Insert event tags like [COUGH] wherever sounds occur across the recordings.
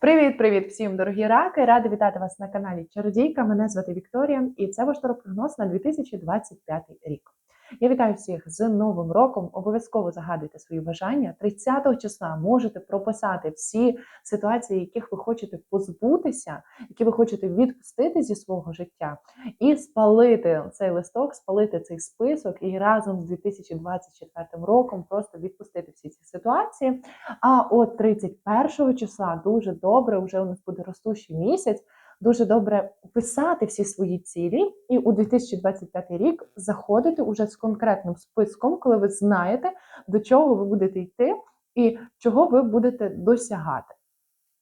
Привіт-привіт всім, дорогі раки! Рада вітати вас на каналі Чародійка. Мене звати Вікторія, і це ваш прогноз на 2025 рік. Я вітаю всіх з Новим роком. Обов'язково загадуйте свої бажання. 30 числа можете прописати всі ситуації, яких ви хочете позбутися, які ви хочете відпустити зі свого життя, і спалити цей листок, спалити цей список, і разом з 2024 роком просто відпустити всі ці ситуації. А от 31 числа дуже добре, вже у нас буде ростущий місяць. Дуже добре писати всі свої цілі, і у 2025 рік заходити уже з конкретним списком, коли ви знаєте, до чого ви будете йти і чого ви будете досягати.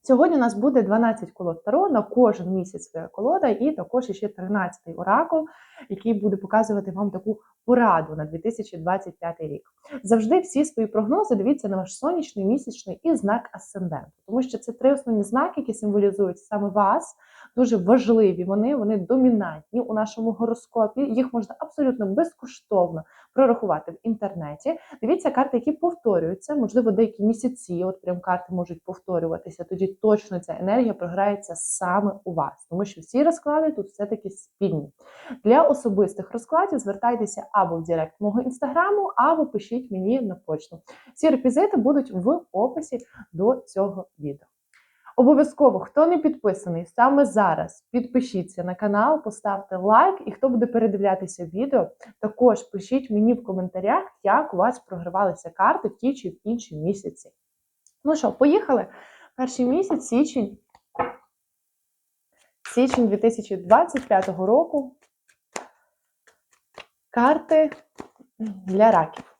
Сьогодні у нас буде 12 колод Таро на кожен місяць своя колода, і також ще 13-й оракул, який буде показувати вам таку пораду на 2025 рік. Завжди всі свої прогнози дивіться на ваш сонячний, місячний і знак асценденту, тому що це три основні знаки, які символізують саме вас. Дуже важливі вони, вони домінантні у нашому гороскопі. Їх можна абсолютно безкоштовно прорахувати в інтернеті. Дивіться карти, які повторюються, можливо, деякі місяці. От прям карти можуть повторюватися. Тоді точно ця енергія програється саме у вас, тому що всі розклади тут все-таки спільні. Для особистих розкладів звертайтеся або в Директ мого інстаграму, або пишіть мені на почту. Всі реквізити будуть в описі до цього відео. Обов'язково, хто не підписаний саме зараз, підпишіться на канал, поставте лайк, і хто буде передивлятися відео, також пишіть мені в коментарях, як у вас програвалися карти в ті чи в інші місяці. Ну що, поїхали? Перший місяць, січень. Січень 2025 року. Карти для раків.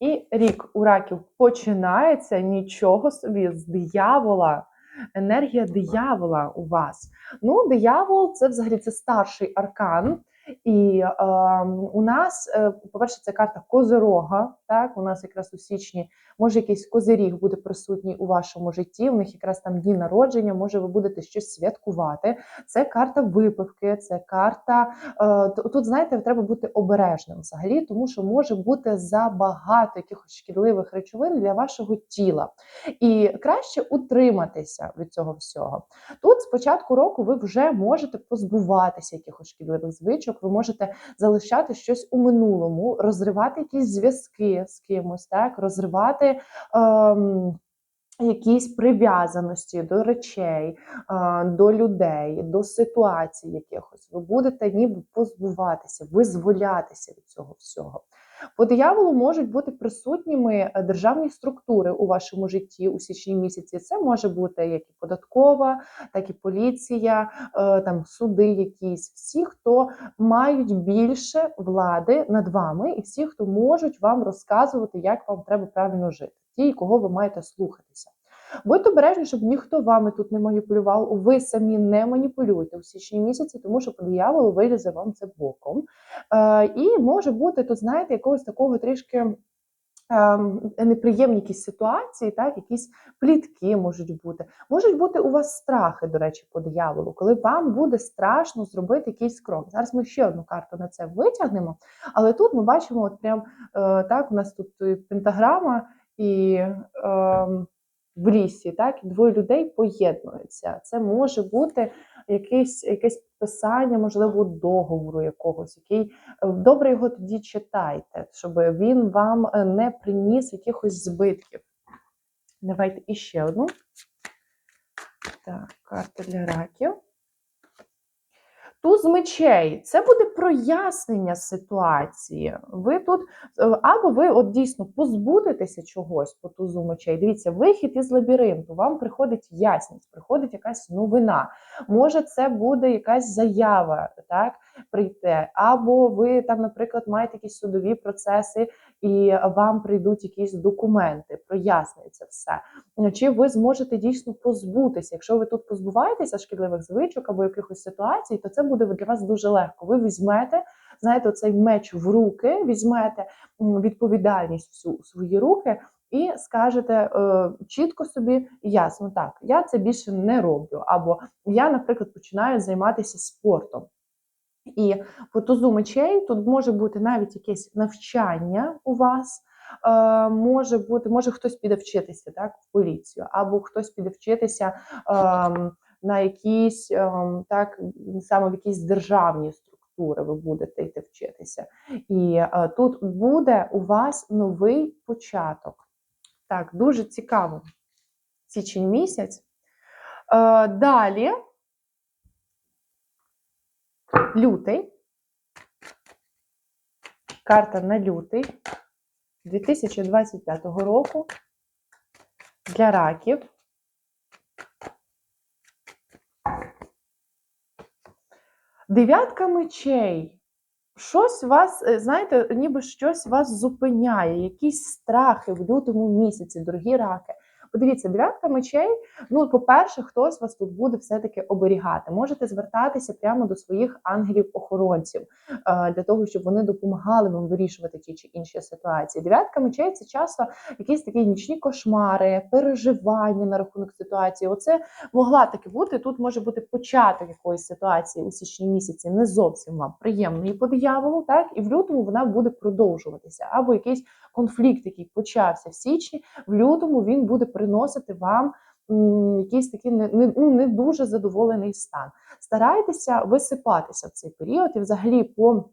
І рік у раків починається нічого собі з диявола. Енергія диявола у вас. Ну, диявол це взагалі це старший аркан. І е, у нас, е, по-перше, це карта Козирога. Так, у нас якраз у січні може якийсь козиріг буде присутній у вашому житті. У них якраз там дні народження, може ви будете щось святкувати. Це карта випивки, це карта. Е, тут, знаєте, треба бути обережним взагалі, тому що може бути забагато якихось шкідливих речовин для вашого тіла. І краще утриматися від цього всього. Тут з початку року ви вже можете позбуватися якихось шкідливих звичок ви можете залишати щось у минулому, розривати якісь зв'язки з кимось, так розривати. Ем, Якісь прив'язаності до речей, до людей, до ситуацій якихось. Ви будете ніби позбуватися, визволятися від цього всього. По дияволу можуть бути присутніми е, державні структури у вашому житті у січні місяці. Це може бути як і податкова, так і поліція, е, там суди, якісь всі, хто мають більше влади над вами, і всі, хто можуть вам розказувати, як вам треба правильно жити, ті, кого ви маєте слухатися. Будьте обережні, щоб ніхто вами тут не маніпулював. Ви самі не маніпулюєте у січні місяці, тому що по вилізе вам це боком. Е, І може бути тут, знаєте, якогось такого трішки. Ем, неприємні якісь ситуації, так, якісь плітки можуть бути. Можуть бути у вас страхи, до речі, по дияволу, коли вам буде страшно зробити якийсь крок. Зараз ми ще одну карту на це витягнемо, але тут ми бачимо, от прям е, так, у нас тут пентаграма і. Е, в лісі, так, і двоє людей поєднуються. Це може бути якесь якесь підписання, можливо, договору якогось, який е, добре його тоді читайте, щоб він вам е, не приніс якихось збитків. Давайте іще одну. Так, карта для раків. Туз мечей це буде прояснення ситуації. Ви тут е, або ви от дійсно позбудетеся чогось по тузу мечей. Дивіться, вихід із лабіринту, вам приходить ясність, приходить якась новина. Може, це буде якась заява, так, прийти, або ви там, наприклад, маєте якісь судові процеси, і вам прийдуть якісь документи, прояснюється все. Чи ви зможете дійсно позбутися? Якщо ви тут позбуваєтеся шкідливих звичок або якихось ситуацій, то це буде для вас дуже легко. Ви візьмете, знаєте, цей меч в руки, візьмете відповідальність всю у свої руки. І скажете е, чітко собі ясно, так, я це більше не роблю. Або я, наприклад, починаю займатися спортом. І по тузу мечей тут може бути навіть якесь навчання у вас, е, може бути, може хтось піде вчитися так, в поліцію, або хтось піде вчитися е, на якісь е, так, саме в якісь державні структури ви будете йти вчитися. І е, тут буде у вас новий початок. Так, дуже цікаво. Січень місяць. Е, далі лютий. Карта на лютий 2025 року для раків. Дев'ятка мечей. Щось вас, е, знаєте, ніби щось вас зупиняє, якісь страхи в лютому місяці, дорогі раки. Подивіться, дев'ятка мечей. Ну, по-перше, хтось вас тут буде все-таки оберігати. Можете звертатися прямо до своїх ангелів-охоронців е, для того, щоб вони допомагали вам вирішувати ті чи інші ситуації. Дев'ятка мечей це часто якісь такі нічні кошмари, переживання на рахунок ситуації. Оце могла таки бути. Тут може бути початок якоїсь ситуації у січні місяці, не зовсім вам приємної по дияволу, так і в лютому вона буде продовжуватися, або якийсь конфлікт, який почався в січні, в лютому він буде приносити вам якийсь такий не, не, ну, не дуже задоволений стан. Старайтеся висипатися в цей період і взагалі по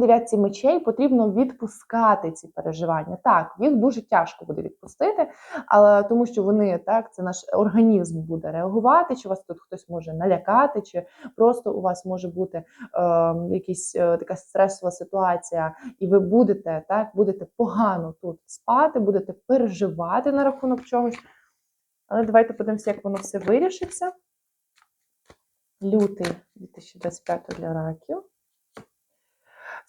дев'ятці мечей потрібно відпускати ці переживання. Так, їх дуже тяжко буде відпустити, але тому що вони так, це наш організм буде реагувати, чи вас тут хтось може налякати, чи просто у вас може бути е, якась е, така стресова ситуація, і ви будете так, будете погано тут спати, будете переживати на рахунок чогось. Але давайте подивимося, як воно все вирішиться. Лютий 2025 для раків.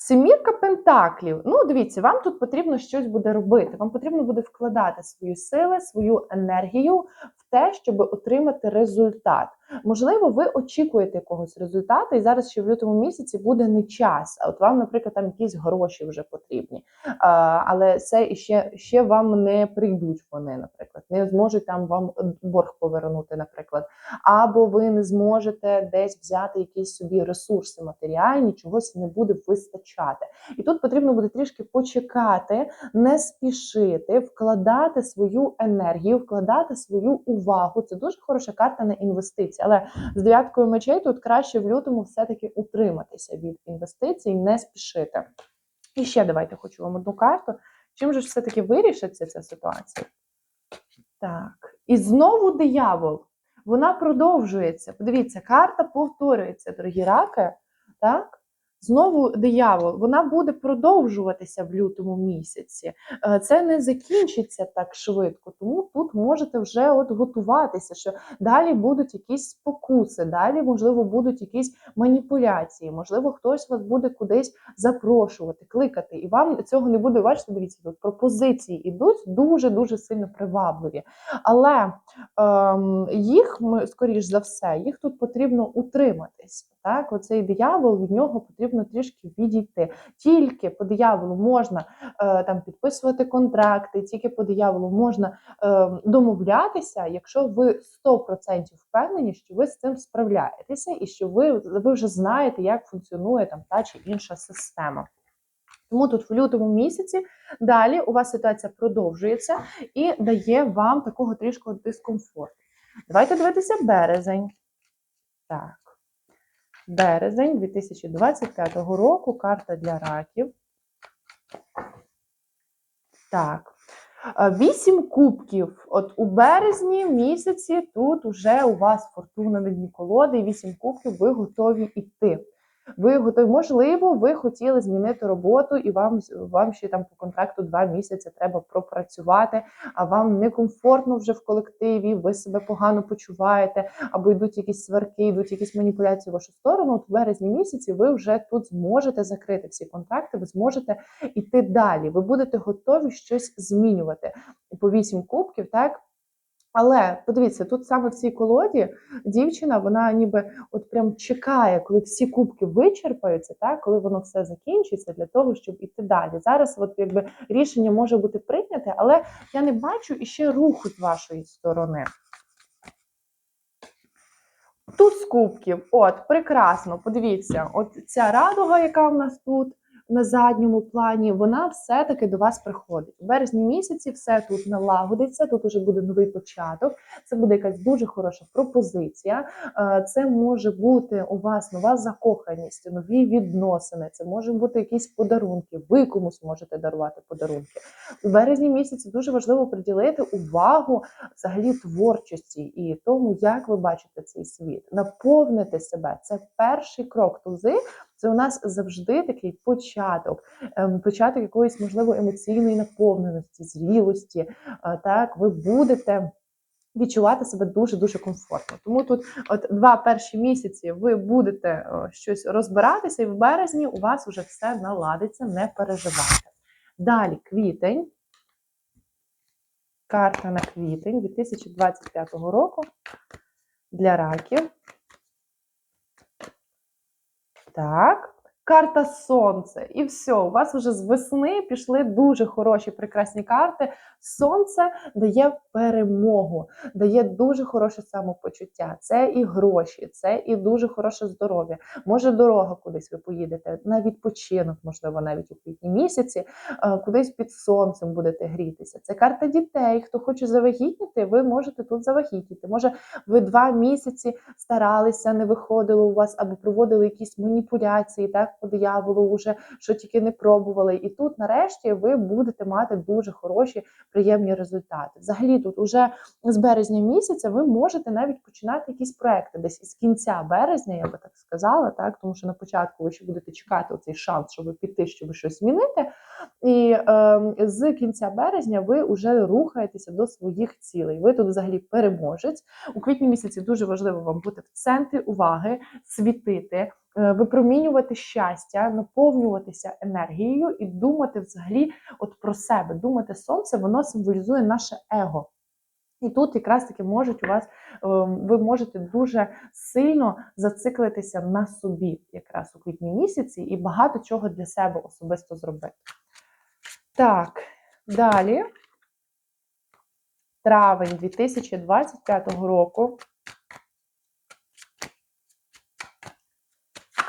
Семірка пентаклів. Ну, дивіться, вам тут потрібно щось буде робити. Вам потрібно буде вкладати свої сили, свою енергію в те, щоб отримати результат. Можливо, ви очікуєте якогось результату, і зараз ще в лютому місяці буде не час. От вам, наприклад, там якісь гроші вже потрібні. А, але це ще, ще вам не прийдуть вони, наприклад, не зможуть там вам борг повернути, наприклад. Або ви не зможете десь взяти якісь собі ресурси матеріальні, чогось не буде вистачати. І тут потрібно буде трішки почекати, не спішити, вкладати свою енергію, вкладати свою увагу. Це дуже хороша карта на інвестиції. Але з дев'яткою мечей тут краще в лютому все-таки утриматися від інвестицій, не спішити. І ще давайте хочу вам одну карту. Чим же ж все-таки вирішиться ця ситуація? Так, і знову диявол. Вона продовжується. Подивіться, карта повторюється, дорогі раки. Так? Знову диявол, вона буде продовжуватися в лютому місяці. Е, Це не закінчиться так швидко, тому тут можете вже от готуватися, що далі будуть якісь спокуси, далі, можливо, будуть якісь маніпуляції, можливо, хтось вас буде кудись запрошувати, кликати, і вам цього не буде. Бачите, дивіться, тут пропозиції ідуть дуже-дуже сильно привабливі. Але ем, їх, скоріш за все, їх тут потрібно утриматись. Так, оцей диявол від нього потрібно трішки відійти. Тільки по дияволу можна е, там підписувати контракти, тільки по дияволу можна е, домовлятися, якщо ви 100% впевнені, що ви з цим справляєтеся, і що ви, ви вже знаєте, як функціонує там та чи інша система. Тому тут в лютому місяці далі у вас ситуація продовжується і дає вам такого трішки дискомфорту. Давайте дивитися березень. Так. Березень 2025 року. Карта для раків. Так. Е, Вісім кубків. От у березні місяці тут уже у вас фортуна на дні колоди, вісім кубків, ви готові йти. Ви готові, можливо, ви хотіли змінити роботу, і вам вам ще там по контракту два місяці треба пропрацювати, а вам некомфортно вже в колективі, ви себе погано почуваєте, або йдуть якісь сварки, йдуть якісь маніпуляції в вашу сторону. От в березні місяці ви вже тут зможете закрити всі контракти, ви зможете йти далі. Ви будете готові щось змінювати по вісім кубків, так. Але подивіться, тут саме в цій колоді дівчина, вона ніби от прям чекає, коли всі кубки вичерпаються, так коли воно все закінчиться, для того, щоб іти далі. Зараз, от якби рішення може бути прийняте, але я не бачу іще руху з вашої сторони. Тут з кубків, от, прекрасно, подивіться, от ця радуга, яка в нас тут. На задньому плані, вона все-таки до вас приходить. У березні місяці все тут налагодиться, тут уже буде новий початок, це буде якась дуже хороша пропозиція. Е, Це може бути у вас нова закоханість, нові відносини, це може бути якісь подарунки. Ви комусь можете дарувати подарунки. У березні місяці дуже важливо приділити увагу взагалі творчості і тому, як ви бачите цей світ. Наповнити себе. Це перший крок тузи. Це у нас завжди такий початок, ем, початок якоїсь можливо емоційної наповненості, зрілості. Е, Так, ви будете. Відчувати себе дуже дуже комфортно. Тому тут, от два перші місяці, ви будете е, щось розбиратися, і в березні у вас вже все наладиться, не переживайте. Далі квітень. Карта на квітень 2025 року для раків. Так. Карта Сонце. І все, у вас вже з весни пішли дуже хороші, прекрасні карти. Сонце дає перемогу, дає дуже хороше самопочуття. Це і гроші, це і дуже хороше здоров'я. Може, дорога кудись ви поїдете, на відпочинок, можливо, навіть у квітні місяці, е, кудись під сонцем будете грітися. Це карта дітей. Хто хоче завагітніти, ви можете тут завагітніти. Може, ви два місяці старалися, не виходило у вас, або проводили якісь маніпуляції, так, по дияволу, вже що тільки не пробували. І тут, нарешті, ви будете мати дуже хороші, приємні результати. Взагалі, тут уже з березня місяця ви можете навіть починати якісь проекти десь із кінця березня, я би так сказала, так, тому що на початку ви ще будете чекати оцей шанс, щоб піти, щоб щось змінити. І е, з кінця березня ви вже рухаєтеся до своїх цілей. Ви тут взагалі переможець. У квітні місяці дуже важливо вам бути в центрі уваги, світити, випромінювати щастя, наповнюватися енергією і думати взагалі от про себе. Думати сонце, воно символізує наше его. І тут якраз таки можуть у вас, е, ви можете дуже сильно зациклитися на собі, якраз у квітні місяці, і багато чого для себе особисто зробити. Так, далі. Травень 2025 року.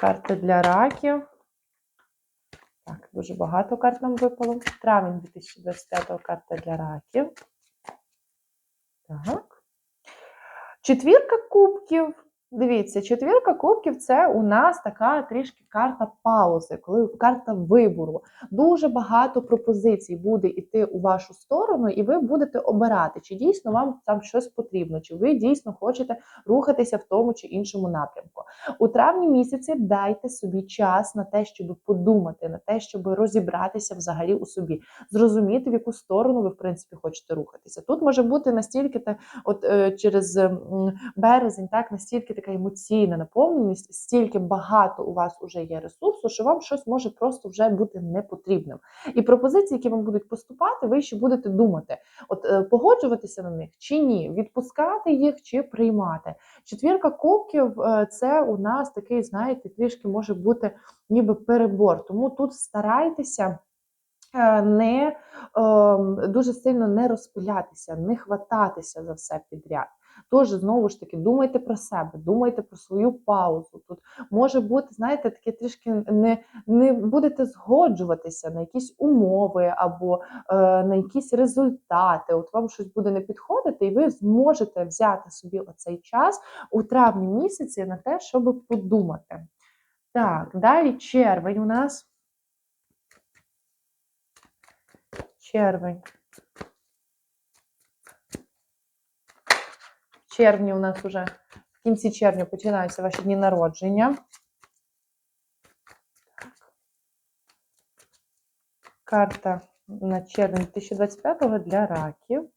Карти для раків. Так, дуже багато карт нам випало. Травень 2025 карта для раків. Так. Четвірка кубків. Дивіться, четвірка кубків це у нас така трішки карта паузи, коли карта вибору. Дуже багато пропозицій буде йти у вашу сторону, і ви будете обирати, чи дійсно вам там щось потрібно, чи ви дійсно хочете рухатися в тому чи іншому напрямку. У травні місяці дайте собі час на те, щоб подумати, на те, щоб розібратися взагалі у собі, зрозуміти, в яку сторону ви в принципі хочете рухатися. Тут може бути настільки от е, через березень, так настільки така емоційна наповненість, стільки багато у вас вже є ресурсу, що вам щось може просто вже бути непотрібним. І пропозиції, які вам будуть поступати, ви ще будете думати, от е, погоджуватися на них чи ні, відпускати їх чи приймати. Четвірка кубків е, це у нас такий, знаєте, трішки може бути ніби перебор. Тому тут старайтеся. е, Не е, дуже сильно не розпилятися, не хвататися за все підряд. Тож, знову ж таки, думайте про себе, думайте про свою паузу. Тут може бути, знаєте, таке трішки не, не будете згоджуватися на якісь умови або е, на якісь результати. От вам щось буде не підходити, і ви зможете взяти собі оцей час у травні місяці на те, щоб подумати. Так, далі червень у нас. Червень. червні у нас вже в кінці червня починаються ваші дні народження. Карта на червень 2025 для раків.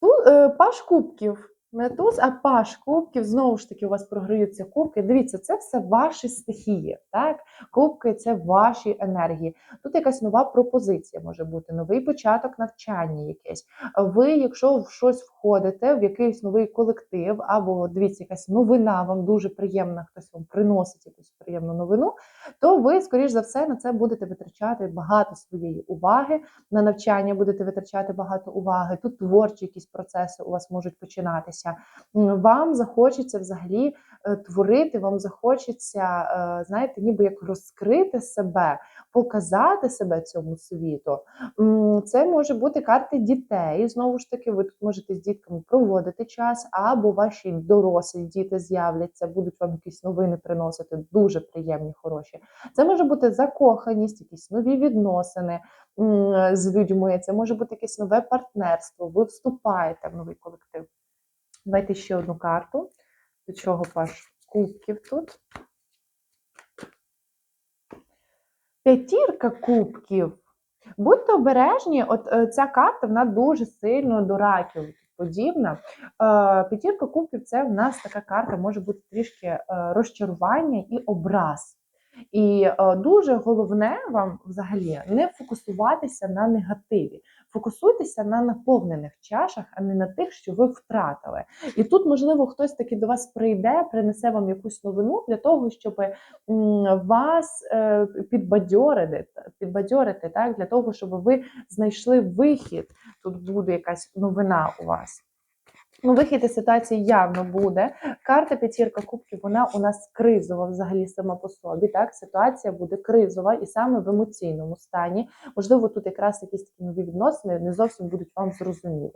Тут е, паш кубків. Не туз, а паш кубків. Знову ж таки, у вас програються кубки. Дивіться, це все ваші стихії. Так? Кубки це ваші енергії. Тут якась нова пропозиція може бути, новий початок навчання якесь. Ви, якщо в щось входите, в якийсь новий колектив, або дивіться, якась новина вам дуже приємна, хтось вам приносить якусь приємну новину, то ви, скоріш за все, на це будете витрачати багато своєї уваги. На навчання будете витрачати багато уваги. Тут творчі якісь процеси у вас можуть починатися. Розвиватися. Вам захочеться взагалі е, творити, вам захочеться, е, знаєте, ніби як розкрити себе, показати себе цьому світу. Це може бути карти дітей. Знову ж таки, ви тут можете з дітками проводити час, або ваші дорослі діти з'являться, будуть вам якісь новини приносити, дуже приємні, хороші. Це може бути закоханість, якісь нові відносини з людьми. Це може бути якесь нове партнерство. Ви вступаєте в новий колектив. Давайте ще одну карту. До чого паш кубків тут? П'ятірка кубків. Будьте обережні, от е, ця карта вона дуже сильно до раків подібна. Е, П'ятірка кубків це в нас така карта, може бути трішки е, розчарування і образ. І дуже головне вам взагалі не фокусуватися на негативі, фокусуйтеся на наповнених чашах, а не на тих, що ви втратили. І тут, можливо, хтось таки до вас прийде, принесе вам якусь новину для того, щоб вас е, підбадьорити, підбадьорити, так, для того, щоб ви знайшли вихід. Тут буде якась новина у вас. Ну, вихід із ситуації явно буде. Карта п'ятірка кубків, вона у нас кризова взагалі сама по собі. Так, ситуація буде кризова і саме в емоційному стані. Можливо, тут якраз якісь такі нові відносини не зовсім будуть вам зрозумілі.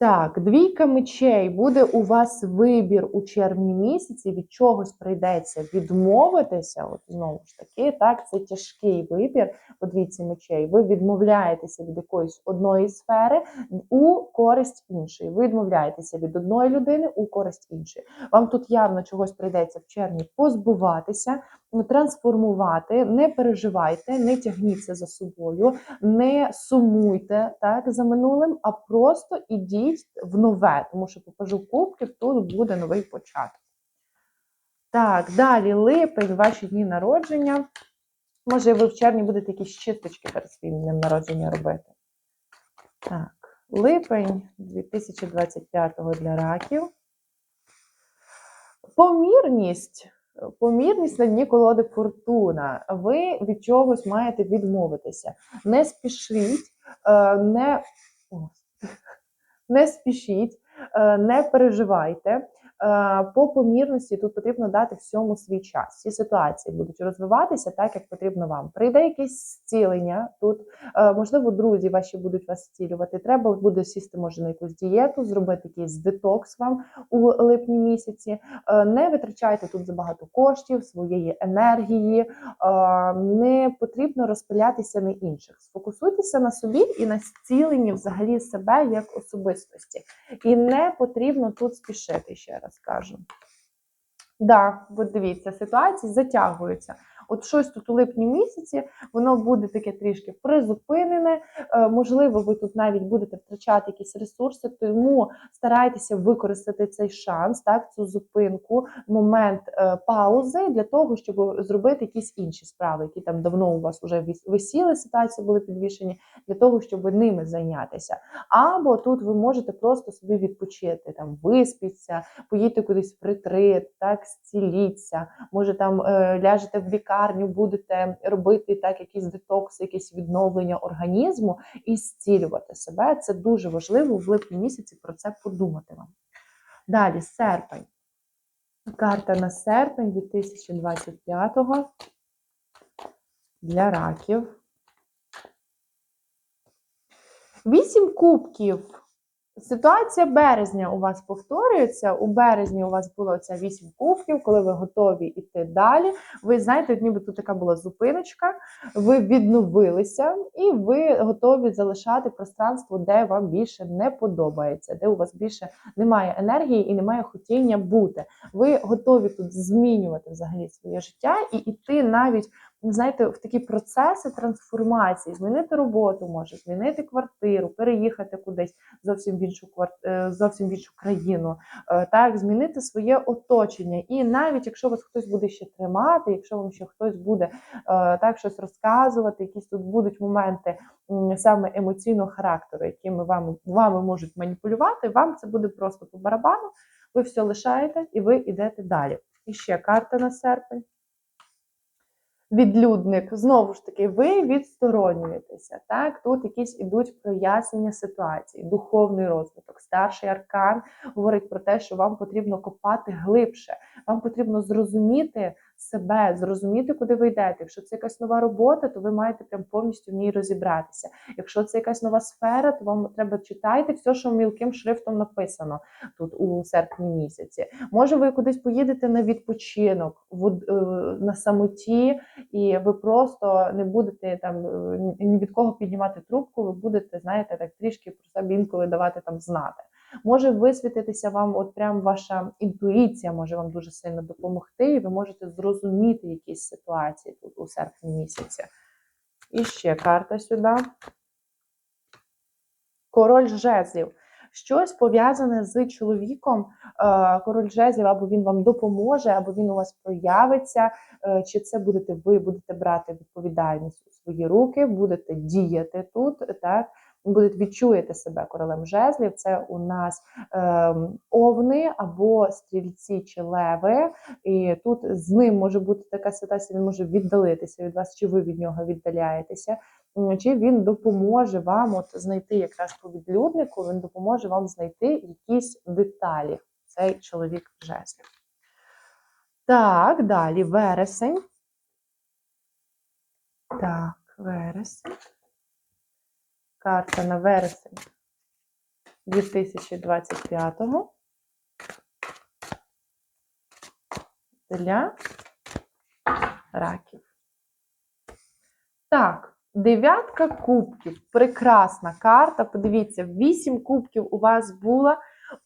Так, двійка мечей. Буде у вас вибір у червні місяці, від чогось прийдеться відмовитися. От знову ж таки, так, це тяжкий вибір по двійці мечей. Ви відмовляєтеся від якоїсь одної сфери у користь іншої. Ви відмовляєтеся від одної людини у користь іншої. Вам тут явно чогось прийдеться в червні позбуватися, трансформувати. Не переживайте, не тягніться за собою, не сумуйте так за минулим, а просто ідіть в нове, тому що покажу кубків, тут буде новий початок. Так, далі липень, ваші дні народження. Може, ви в червні будете якісь чисточки перед своїм днем народження робити. Так, липень 2025 для раків. Помірність. Помірність на дні колоди фортуна. Ви від чогось маєте відмовитися. Не спішіть, е, не, [LAUGHS] не спішіть, е, не переживайте. Е, По помірності тут потрібно дати всьому свій час. Всі ситуації будуть розвиватися так, як потрібно вам. Прийде якесь зцілення тут, е, можливо, друзі ваші будуть вас зцілювати. Треба буде сісти, може, на якусь дієту, зробити якийсь детокс вам у липні місяці. Е, Не витрачайте тут забагато коштів, своєї енергії. Не потрібно розпилятися на інших. Сфокусуйтеся на собі і на зціленні взагалі себе як особистості. І не потрібно тут спішити, ще раз кажу. Да, от дивіться, ситуації затягуються. От щось тут у липні місяці, воно буде таке трішки призупинене. Е, можливо, ви тут навіть будете втрачати якісь ресурси, тому старайтеся використати цей шанс, так, цю зупинку, момент е, паузи для того, щоб зробити якісь інші справи, які там давно у вас вже висіли, ситуації були підвішені, для того, щоб ними зайнятися. Або тут ви можете просто собі відпочити, там виспіться, поїдьте кудись в ретрит, так, зціліться, може там е, ляжете в лікарню, будете робити так, якісь детокси, якісь відновлення організму і зцілювати себе. Це дуже важливо в липні місяці про це подумати вам. Далі, серпень. Карта на серпень 2025-го для раків. Вісім кубків. Ситуація березня у вас повторюється. У березні у вас було ця вісім кубків, коли ви готові йти далі. Ви знаєте, ніби тут така була зупиночка, ви відновилися, і ви готові залишати пространство, де вам більше не подобається, де у вас більше немає енергії і немає хотіння бути. Ви готові тут змінювати взагалі своє життя і йти навіть. Знаєте, в такі процеси трансформації, змінити роботу, може, змінити квартиру, переїхати кудись зовсім в іншу квартиру, зовсім в іншу країну, е, так, змінити своє оточення. І навіть якщо вас хтось буде ще тримати, якщо вам ще хтось буде е, так щось розказувати, якісь тут будуть моменти саме емоційного характеру, якими вами, вами можуть маніпулювати, вам це буде просто по барабану. Ви все лишаєте і ви йдете далі. І ще карта на серпень. Відлюдник. Знову ж таки, ви відсторонюєтеся. Так, тут якісь ідуть прояснення ситуації, духовний розвиток. Старший аркан говорить про те, що вам потрібно копати глибше, вам потрібно зрозуміти себе, зрозуміти, куди ви йдете. Якщо це якась нова робота, то ви маєте прям повністю в ній розібратися. Якщо це якась нова сфера, то вам треба читати все, що мілким шрифтом написано тут у серпні місяці. Може, ви кудись поїдете на відпочинок в, е, на самоті, і ви просто не будете там е, ні від кого піднімати трубку, ви будете, знаєте, так трішки про себе інколи давати там знати. Може висвітитися вам, от прям ваша інтуїція може вам дуже сильно допомогти, і ви можете зрозуміти якісь ситуації тут у серпні місяці. І ще карта сюди. Король жезлів. Щось пов'язане з чоловіком, е, король жезлів, або він вам допоможе, або він у вас проявиться. е, Чи це будете ви, будете брати відповідальність у свої руки, будете діяти тут, так? Будете відчуєте себе королем жезлів. Це у нас е, овни або стрільці чи леви. І тут з ним може бути така ситуація, він може віддалитися від вас, чи ви від нього віддаляєтеся. Чи він допоможе вам от знайти якраз по відлюднику, він допоможе вам знайти якісь деталі. Цей чоловік жезлів. Так, далі вересень. Так, вересень. Карта на вересень 2025-го. Для раків. Так, дев'ятка кубків. Прекрасна карта. Подивіться, вісім кубків у вас було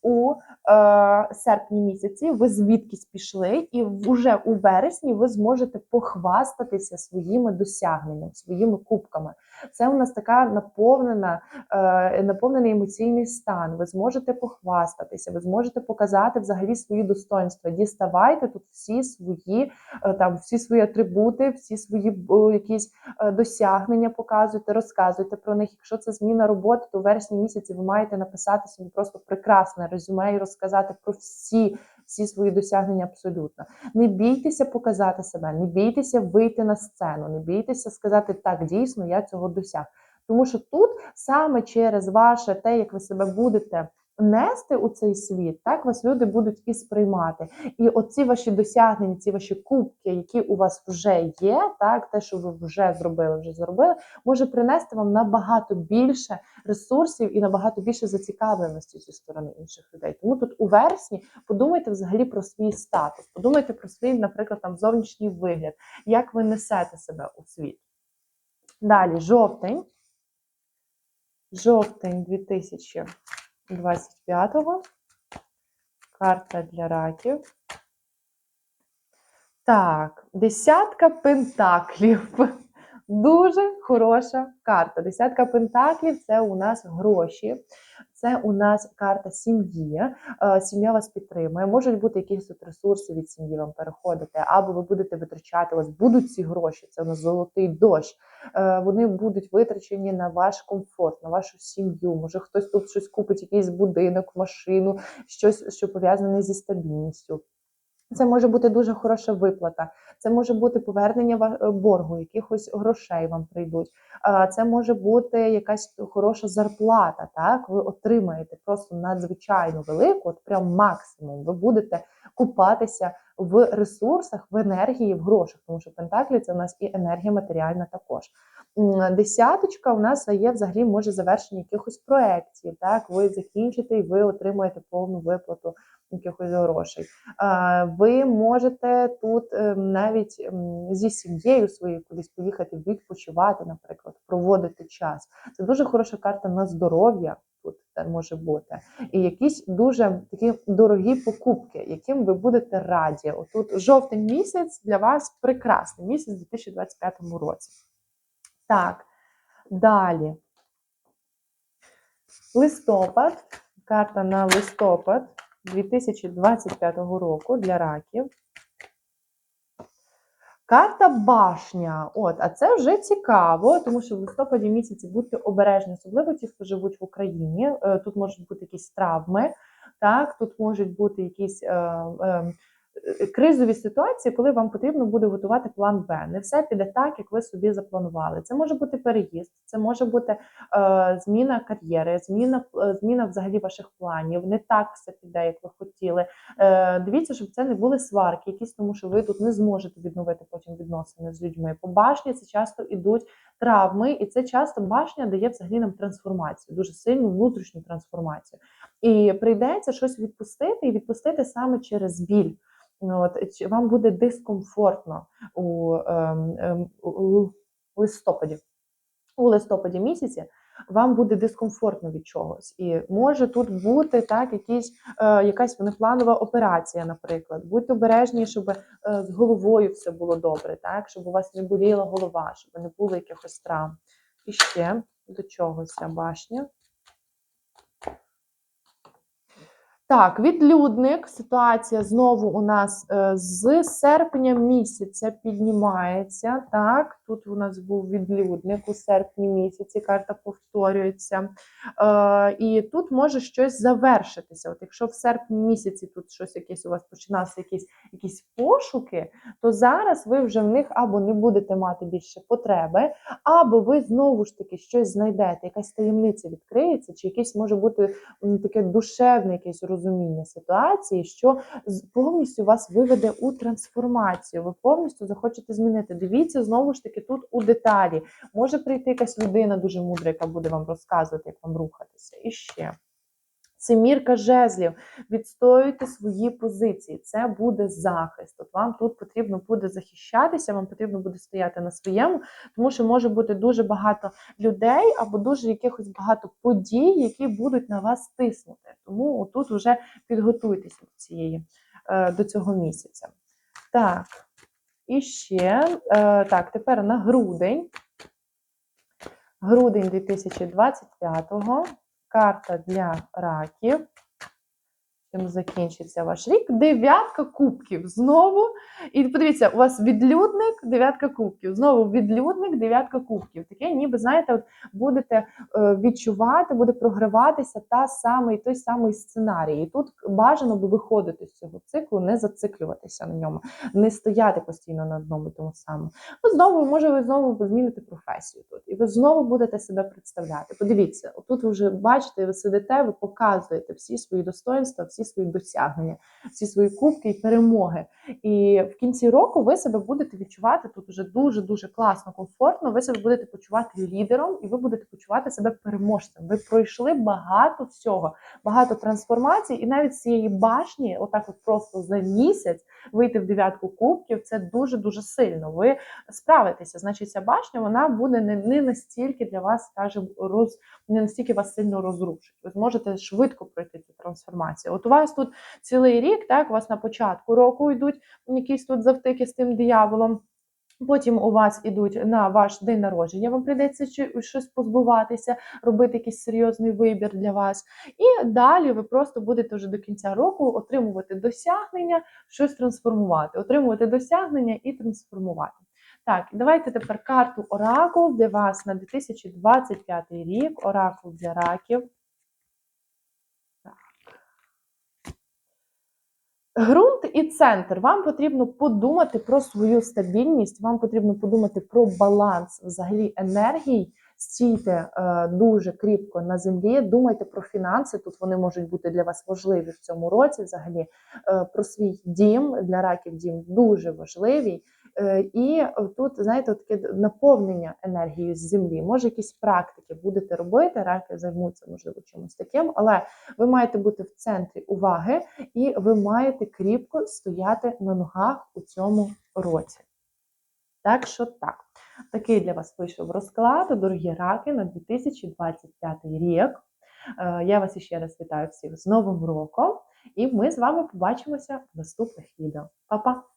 у е, серпні місяці. Ви звідкись пішли, і вже у вересні ви зможете похвастатися своїми досягненнями, своїми кубками. Це у нас така наповнена, е, наповнений емоційний стан. Ви зможете похвастатися, ви зможете показати взагалі свої достоинства. Діставайте тут всі свої е, там всі свої атрибути, всі свої якісь е, досягнення показуйте, розказуйте про них. Якщо це зміна роботи, то в вересні місяці ви маєте написати собі просто прекрасне резюме і розказати про всі. Всі свої досягнення абсолютно. Не бійтеся показати себе, не бійтеся вийти на сцену, не бійтеся сказати так, дійсно, я цього досяг. Тому що тут саме через ваше те, як ви себе будете нести у цей світ, так вас люди будуть і сприймати. І оці ваші досягнення, ці ваші кубки, які у вас вже є, так, те, що ви вже зробили, вже зробили, може принести вам набагато більше ресурсів і набагато більше зацікавленості зі сторони інших людей. Тому тут у вересні подумайте взагалі про свій статус, подумайте про свій, наприклад, там зовнішній вигляд, як ви несете себе у світ. Далі, жовтень. Жовтень 2025-го. Карта для раків. Так, десятка пентаклів. Дуже хороша карта. Десятка пентаклів це у нас гроші, це у нас карта сім'ї. Е, Сім'я вас підтримує. Можуть бути якісь тут ресурси від сім'ї вам переходити, або ви будете витрачати, у вас будуть ці гроші, це у нас золотий дощ. Е, Вони будуть витрачені на ваш комфорт, на вашу сім'ю. Може, хтось тут щось купить, якийсь будинок, машину, щось, що пов'язане зі стабільністю. Це може бути дуже хороша виплата, це може бути повернення е, боргу, якихось грошей вам прийдуть. Це може бути якась хороша зарплата. Так, ви отримаєте просто надзвичайно велику, от прям максимум. Ви будете купатися в ресурсах, в енергії, в грошах, тому що пентаклі це у нас і енергія матеріальна також. Десяточка у нас є взагалі може завершення якихось проєктів. Так, ви закінчите і ви отримуєте повну виплату якихось грошей. Ви можете тут ем, навіть ем, зі сім'єю своєю кудись поїхати відпочивати, наприклад, проводити час. Це дуже хороша карта на здоров'я. Тут може бути і якісь дуже такі дорогі покупки, яким ви будете раді. Отут жовтень місяць для вас прекрасний місяць у 2025 році. Так, далі. Листопад, карта на листопад 2025 року для раків. Карта башня. От, а це вже цікаво, тому що в листопаді місяці будьте обережні, особливо ті, хто живуть в Україні. Е, Тут можуть бути якісь травми, так, тут можуть бути якісь е, е, кризові ситуації, коли вам потрібно буде готувати план Б. Не все піде так, як ви собі запланували. Це може бути переїзд, це може бути е, зміна кар'єри, зміна е, зміна взагалі ваших планів. Не так все піде, як ви хотіли. Е, дивіться, щоб це не були сварки, якісь тому, що ви тут не зможете відновити потім відносини з людьми. По башні це часто ідуть травми, і це часто башня дає взагалі нам трансформацію, дуже сильну внутрішню трансформацію. І прийдеться щось відпустити, і відпустити саме через біль. Ну, От, чи вам буде дискомфортно у, ем, ем, у- у листопаді. У листопаді місяці вам буде дискомфортно від чогось. І може тут бути так, якісь, е, якась непланова операція, наприклад. Будьте обережні, щоб е, з головою все було добре, так? щоб у вас не боліла голова, щоб не було якихось травм. І ще до чого ця башня. Так, відлюдник. Ситуація знову у нас е, з серпня місяця піднімається. Так, тут у нас був відлюдник у серпні місяці, карта повторюється. Е, і тут може щось завершитися. От якщо в серпні місяці тут щось якесь у вас починався якісь, якісь пошуки, то зараз ви вже в них або не будете мати більше потреби, або ви знову ж таки щось знайдете, якась таємниця відкриється, чи якесь може бути таке душевне якесь розуміння ситуації, що повністю вас виведе у трансформацію. Ви повністю захочете змінити. Дивіться знову ж таки тут у деталі. Може прийти якась людина дуже мудра, яка буде вам розказувати, як вам рухатися. І ще. Семірка жезлів. Відстоюйте свої позиції. Це буде захист. От вам тут потрібно буде захищатися, вам потрібно буде стояти на своєму, тому що може бути дуже багато людей або дуже якихось багато подій, які будуть на вас тиснути. Тому тут вже підготуйтеся до цієї е, до цього місяця. Так, і ще е, так, тепер на грудень. Грудень 2025-го. Карта для раків. Чим закінчиться ваш рік? Дев'ятка кубків. Знову. І подивіться, у вас відлюдник, дев'ятка кубків. Знову відлюдник, дев'ятка кубків. Таке, ніби, знаєте, от будете е, відчувати, буде програватися та самий, той самий сценарій. І тут бажано би виходити з цього циклу, не зациклюватися на ньому, не стояти постійно на одному тому самому. Ну, знову, може, ви знову зміните професію тут, і ви знову будете себе представляти. Подивіться, отут ви вже бачите, ви сидите, ви показуєте всі свої достоинства, всі свої досягнення, всі свої кубки і перемоги. І в кінці року ви себе будете відчувати тут уже дуже дуже класно, комфортно. Ви себе будете почувати лідером, і ви будете почувати себе переможцем. Ви пройшли багато всього, багато трансформацій, і навіть з цієї башні, отак, от просто за місяць, вийти в дев'ятку кубків, це дуже дуже сильно. Ви справитеся. Значить, ця башня вона буде не, не настільки для вас, скажімо, роз не настільки вас сильно розрушить. Ви зможете швидко пройти цю трансформацію. От вас тут цілий рік, так у вас на початку року йдуть якісь тут завтики з тим дияволом. Потім у вас ідуть на ваш день народження, вам прийдеться щось позбуватися, робити якийсь серйозний вибір для вас. І далі ви просто будете вже до кінця року отримувати досягнення, щось трансформувати, отримувати досягнення і трансформувати. Так, давайте тепер карту Оракул для вас на 2025 рік. Оракул для раків. Ґрунт і центр. Вам потрібно подумати про свою стабільність, вам потрібно подумати про баланс взагалі енергій. Стійте е, дуже кріпко на землі. Думайте про фінанси. Тут вони можуть бути для вас важливі в цьому році. Взагалі е, про свій дім для раків дім дуже важливий. Е, І тут, знаєте, таке наповнення енергією з землі. Може, якісь практики будете робити, раки займуться, можливо, чимось таким, але ви маєте бути в центрі уваги, і ви маєте кріпко стояти на ногах у цьому році. Так що так. Такий для вас вийшов розклад, дорогі раки, на 2025 рік. Е, Я вас іще раз вітаю всіх з Новим роком, і ми з вами побачимося в наступних відео. Па-па!